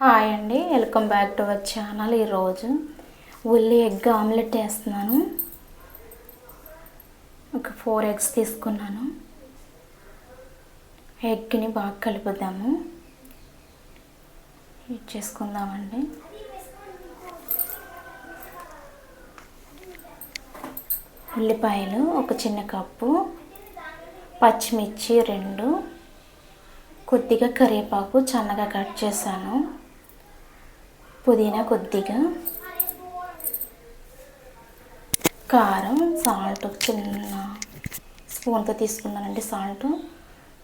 Hi అండి welcome back to our channel ఈరోజు. ఉల్లి ఎగ్ ఆమ్లెట్ వేస్తున్నాను ఒక ఫోర్ ఎగ్స్ తీసుకున్నాను. ఎగ్ని బాగా కలుపుదాము. హీట్ చేసుకుందామండి. ఉల్లిపాయలు ఒక చిన్న కప్పు పచ్చిమిర్చి రెండు కొద్దిగా కరివేపాకు సన్నగా కట్ చేశాను. పుదీనా కొద్దిగా కారం సాల్ట్ చిన్న స్పూన్తో తీసుకున్నానండి సాల్ట్.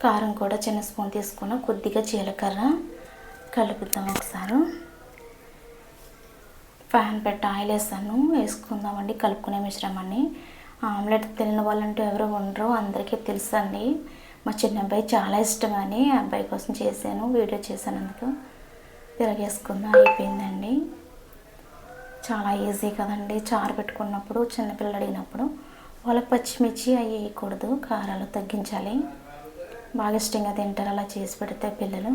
కారం కూడా చిన్న స్పూన్ తీసుకున్నా కొద్దిగా జీలకర్ర కలుపుతాం ఒకసారి. ఫ్యాన్ పెట్టి ఆయిల్ వేసాను వేసుకుందామండి కలుపుకునే మిశ్రమాన్ని. ఆమ్లెట్ తిన్న వాళ్ళంటూ ఎవరు ఉండరు అందరికీ తెలుసండి. మా చిన్న అబ్బాయి చాలా ఇష్టమని ఆ అబ్బాయి కోసం చేశాను వీడియో చేశాను అందుకు. తిరగేసుకుందాం అయిపోయిందండి. చాలా ఈజీ కదండి. చారు పెట్టుకున్నప్పుడు చిన్నపిల్లలు అడిగినప్పుడు వాళ్ళకి పచ్చిమిర్చి అవి వేయకూడదు కారాలు తగ్గించాలి. బాగా ఇష్టంగా తింటారు అలా చేసి పెడితే పిల్లలు.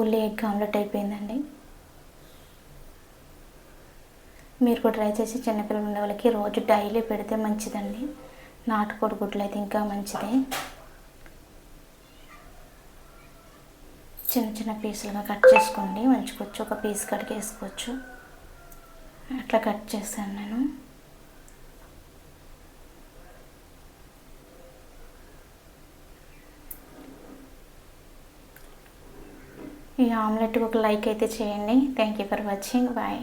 ఉల్లి ఎగ్ ఆమ్లెట్ అయిపోయిందండి. మీరు కూడా ట్రై చేసి చిన్నపిల్లలు ఉండే వాళ్ళకి రోజు డైలీ పెడితే మంచిదండి. నాటుకోడి గుడ్లు అయితే ఇంకా మంచిది. చిన్న చిన్న పీసులుగా కట్ చేసుకోండి మంచుకోవచ్చు ఒక పీస్ కడిగేసుకోవచ్చు అట్లా కట్ చేశాను నేను. ఈ ఆమ్లెట్కి ఒక లైక్ అయితే చేయండి. Thank you for watching bye